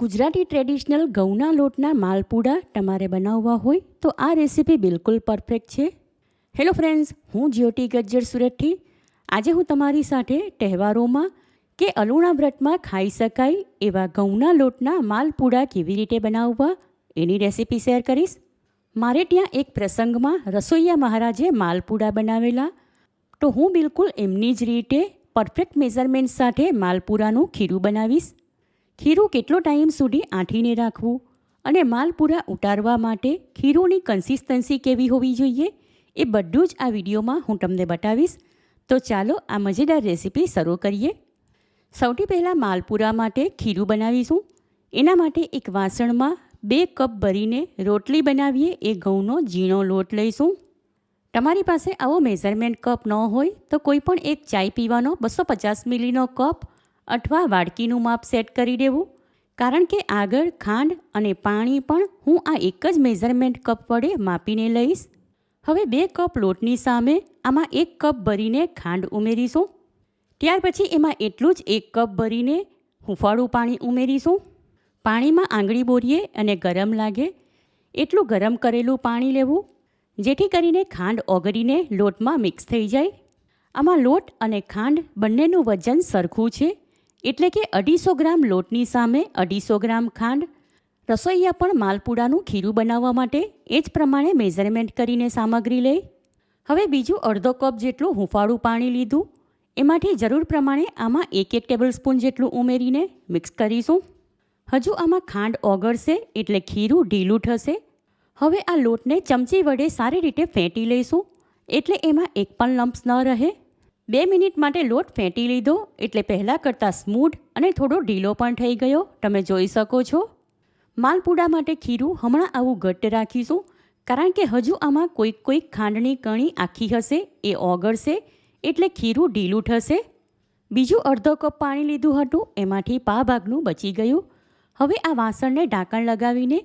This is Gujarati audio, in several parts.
ગુજરાતી ટ્રેડિશનલ ઘઉંના લોટના માલપુડા તમારે બનાવવા હોય તો આ રેસીપી બિલકુલ પરફેક્ટ છે. હેલો ફ્રેન્ડ્સ હું જ્યોતિ ગજ્જર સુરતથી. આજે હું તમારી સાથે તહેવારોમાં કે અલુણા વ્રતમાં ખાઈ શકાય એવા ઘઉંના લોટના માલપુડા કેવી રીતે બનાવવા એની રેસીપી શેર કરીશ. મારે ત્યાં એક પ્રસંગમાં રસોઈયા મહારાજે માલપુડા બનાવેલા. તો હું બિલકુલ એમની જ રીતે પરફેક્ટ મેઝરમેન્ટ સાથે માલપુરાનું ખીરું બનાવીશ. ખીરું કેટલો ટાઈમ સુધી આંઠીને રાખવું? અને માલપુરા ઉતારવા માટે ખીરુંની કન્સિસ્ટન્સી કેવી હોવી જોઈએ? એ બધું જ આ વિડીયોમાં હું તમને બતાવીશ. તો ચાલો આ મજેદાર રેસીપી શરૂ કરીએ. સૌથી પહેલાં માલપુરા માટે ખીરું બનાવીશું. એના માટે એક વાસણમાં બે કપ ભરીને રોટલી બનાવીએ. એ ઘઉંનો ઝીણો લોટ લઈશું. તમારી પાસે આવો મેઝરમેન્ટ કપ ન હોય તો કોઈ પણ એક ચાય પીવાનો બસો પચાસ મિલીનો કપ અથવા વાડકીનું માપ સેટ કરી દેવું? કારણ કે આગળ ખાંડ અને પાણી પણ હું આ એક જ મેઝરમેન્ટ કપ વડે માપીને લઈશ. હવે બે કપ લોટની સામે આમાં એક કપ ભરીને ખાંડ ઉમેરીશું. ત્યાર પછી એમાં એટલું જ એક કપ ભરીને હુંફાળું પાણી ઉમેરીશું. પાણીમાં આંગળી બોરીએ અને ગરમ લાગે એટલું ગરમ કરેલું પાણી લેવું, જેથી કરીને ખાંડ ઓગળીને લોટમાં મિક્સ થઈ જાય. આમાં લોટ અને ખાંડ બંનેનું વજન સરખું છે. એટલે કે અઢીસો ગ્રામ લોટની સામે અઢીસો ગ્રામ ખાંડ, રસોઈયા પણ માલપુડાનું ખીરું બનાવવા માટે એ જ પ્રમાણે મેઝરમેન્ટ કરીને સામગ્રી લે હવે બીજું અડધો કપ જેટલું હુંફાળું પાણી લીધું. એમાંથી જરૂર પ્રમાણે આમાં એક એક ટેબલ સ્પૂન જેટલું ઉમેરીને મિક્સ કરીશું. હજુ આમાં ખાંડ ઓગળશે એટલે ખીરું ઢીલું થશે. હવે આ લોટને ચમચી વડે સારી રીતે ફેંટી લઈશું. એટલે એમાં એક પણ લમ્પ્સ ન રહે. બે મિનિટ માટે લોટ ફેંટી લીધો એટલે પહેલાં કરતાં સ્મૂધ અને થોડો ઢીલો પણ થઈ ગયો. તમે જોઈ શકો છો. માલપુડા માટે ખીરું હમણાં આવું ઘટ્ટ રાખીશું, કારણ કે હજુ આમાં કોઈક કોઈક ખાંડની કણી આખી હશે, એ ઓગળશે, એટલે ખીરું ઢીલું થશે. બીજું અડધો કપ પાણી લીધું હતું, એમાંથી પા ભાગનું બચી ગયું. હવે આ વાસણને ઢાંકણ લગાવીને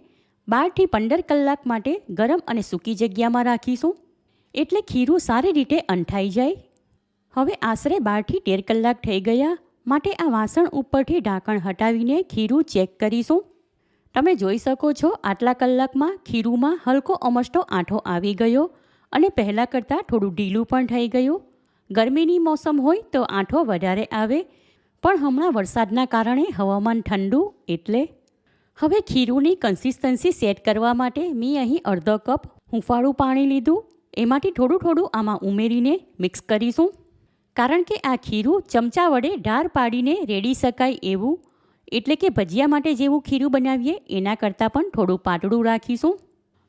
બારથી પંદર કલાક માટે ગરમ અને સૂકી જગ્યામાં રાખીશું, એટલે ખીરું સારી રીતે અંઠાઈ જાય. હવે આશરે બારથી તેર કલાક થઈ ગયા. માટે આ વાસણ ઉપરથી ઢાંકણ હટાવીને ખીરું ચેક કરીશું. તમે જોઈ શકો છો, આટલા કલાકમાં ખીરુંમાં હલકો અમસ્ટો આંઠો આવી ગયો અને પહેલાં કરતાં થોડું ઢીલું પણ થઈ ગયું. ગરમીની મોસમ હોય તો આંઠો વધારે આવે, પણ હમણાં વરસાદના કારણે હવામાન ઠંડુ એટલે. હવે ખીરુંની કન્સિસ્ટન્સી સેટ કરવા માટે મેં અહીં અડધો કપ હુંફાળું પાણી લીધું. એમાંથી થોડું થોડું આમાં ઉમેરીને મિક્સ કરીશું. કારણ કે આ ખીરું ચમચા વડે ઢાર પાડીને રેડી શકાય એવું, એટલે કે ભજીયા માટે જેવું ખીરું બનાવીએ, એના કરતાં પણ થોડું પાતળું રાખીશું.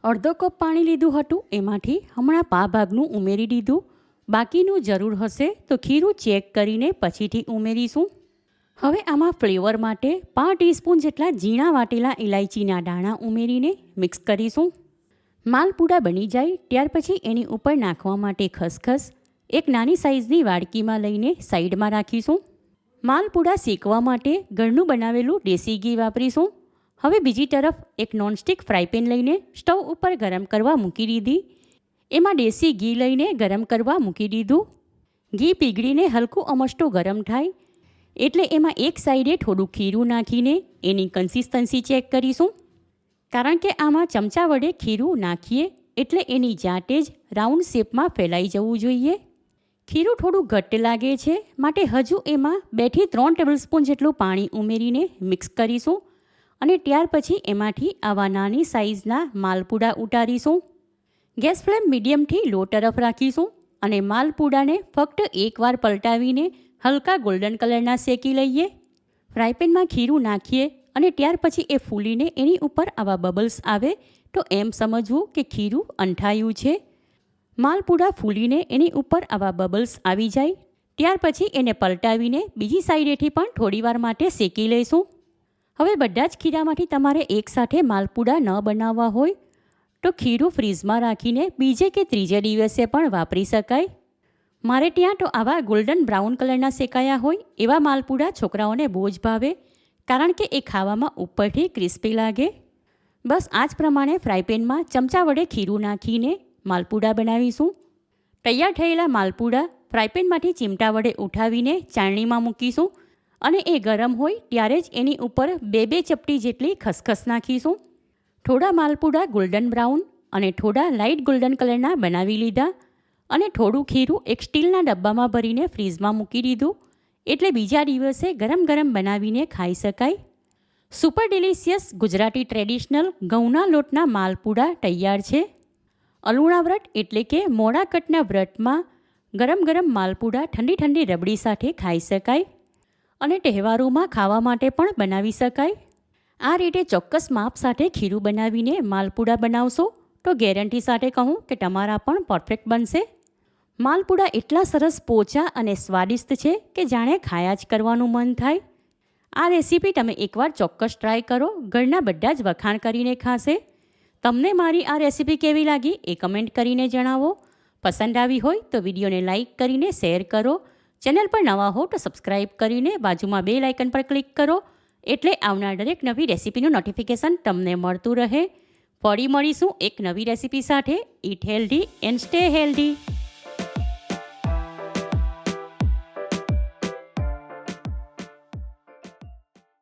અડધો કપ પાણી લીધું હતું, એમાંથી હમણાં પા ભાગનું ઉમેરી દીધું. બાકીનું જરૂર હશે તો ખીરું ચેક કરીને પછીથી ઉમેરીશું. હવે આમાં ફ્લેવર માટે પાંચ ટીસ્પૂન જેટલા ઝીણા વાટેલા ઇલાયચીના દાણા ઉમેરીને મિક્સ કરીશું. માલપુડા બની જાય, ત્યાર પછી એની ઉપર નાખવા માટે ખસખસ એક નાની સાઇઝની વાડકીમાં લઈને સાઈડમાં રાખીશું. માલપુડા શેકવા માટે ઘરનું બનાવેલું દેશી ઘી વાપરીશું. હવે બીજી તરફ એક નોનસ્ટિક ફ્રાયપેન લઈને સ્ટવ ઉપર ગરમ કરવા મૂકી દીધી. એમાં દેશી ઘી લઈને ગરમ કરવા મૂકી દીધું. ઘી પીગળીને હલકું અમસ્ટું ગરમ થાય. એટલે એમાં એક સાઈડે થોડું ખીરું નાખીને એની કન્સિસ્ટન્સી ચેક કરીશું. કારણ કે આમાં ચમચા વડે ખીરું નાખીએ એટલે એની જાતે જ રાઉન્ડ શેપમાં ફેલાઈ જવું જોઈએ. ખીરું થોડું ઘટ્ટ લાગે છે, માટે હજુ એમાં બેથી ત્રણ ટેબલસ્પૂન જેટલું પાણી ઉમેરીને મિક્સ કરીશું અને ત્યાર પછી એમાંથી આવા નાની સાઇઝના માલપુડા ઉતારીશું. ગેસ ફ્લેમ મીડિયમથી લો તરફ રાખીશું અને માલપુડાને ફક્ત એકવાર પલટાવીને હલકા ગોલ્ડન કલરના શેકી લઈએ. ફ્રાયપેનમાં ખીરું નાખીએ અને ત્યાર પછી એ ફૂલીને એની ઉપર આવા બબલ્સ આવે તો એમ સમજવું કે ખીરું અંઠાયું છે. માલપુડા ફૂલીને એની ઉપર આવા બબલ્સ આવી જાય, ત્યાર પછી એને પલટાવીને બીજી સાઈડેથી પણ થોડીવાર માટે શેકી લઈશું. હવે બધા જ ખીરામાંથી તમારે એકસાથે માલપુડા ન બનાવવા હોય, તો ખીરું ફ્રીઝમાં રાખીને બીજે કે ત્રીજે દિવસે પણ વાપરી શકાય. મારે ત્યાં તો આવા ગોલ્ડન બ્રાઉન કલરના શેકાયા હોય, એવા માલપુડા છોકરાઓને બહુ જ ભાવે, કારણ કે એ ખાવામાં ઉપરથી ક્રિસ્પી લાગે. બસ આ જ પ્રમાણે ફ્રાયપેનમાં ચમચા વડે ખીરું નાખીને માલપુડા બનાવીશું. તૈયાર થયેલા માલપુડા ફ્રાયપેનમાંથી ચીમટા વડે ઉઠાવીને ચાળણીમાં મૂકીશું અને એ ગરમ હોય ત્યારે જ એની ઉપર બે બે ચપટી જેટલી ખસખસ નાખીશું. થોડા માલપુડા ગોલ્ડન બ્રાઉન અને થોડા લાઇટ ગોલ્ડન કલરના બનાવી લીધા અને થોડું ખીરું એક સ્ટીલના ડબ્બામાં ભરીને ફ્રીઝમાં મૂકી દીધું. એટલે બીજા દિવસે ગરમ ગરમ બનાવીને ખાઈ શકાય. સુપર ડિલિશિયસ ગુજરાતી ટ્રેડિશનલ ઘઉંના લોટના માલપુડા તૈયાર છે. અલુણા વ્રત એટલે કે મોડા કટના વ્રતમાં ગરમ ગરમ માલપુડા ઠંડી ઠંડી રબડી સાથે ખાઈ શકાય અને તહેવારોમાં ખાવા માટે પણ બનાવી શકાય. આ રીતે ચોક્કસ માપ સાથે ખીરું બનાવીને માલપુડા બનાવશો તો ગેરંટી સાથે કહું કે તમારા પણ પરફેક્ટ બનશે. માલપુડા એટલા સરસ પોચા અને સ્વાદિષ્ટ છે કે જાણે ખાયા જ કરવાનું મન થાય. આ રેસીપી તમે એકવાર ચોક્કસ ટ્રાય કરો. ઘરના બધા જ વખાણ કરીને ખાશે. તમને મારી આ રેસીપી કેવી લાગી એ કમેન્ટ કરીને જણાવો. પસંદ આવી હોય તો વિડીયોને લાઇક કરીને શેર કરો. ચેનલ પર નવા હો તો સબસ્ક્રાઈબ કરીને બાજુમાં બે લાઇકન પર ક્લિક કરો. એટલે આવનાર દરેક નવી રેસીપીનું નોટિફિકેશન તમને મળતું રહે. ફરી મળીશું એક નવી રેસીપી સાથે. Eat healthy and stay healthy.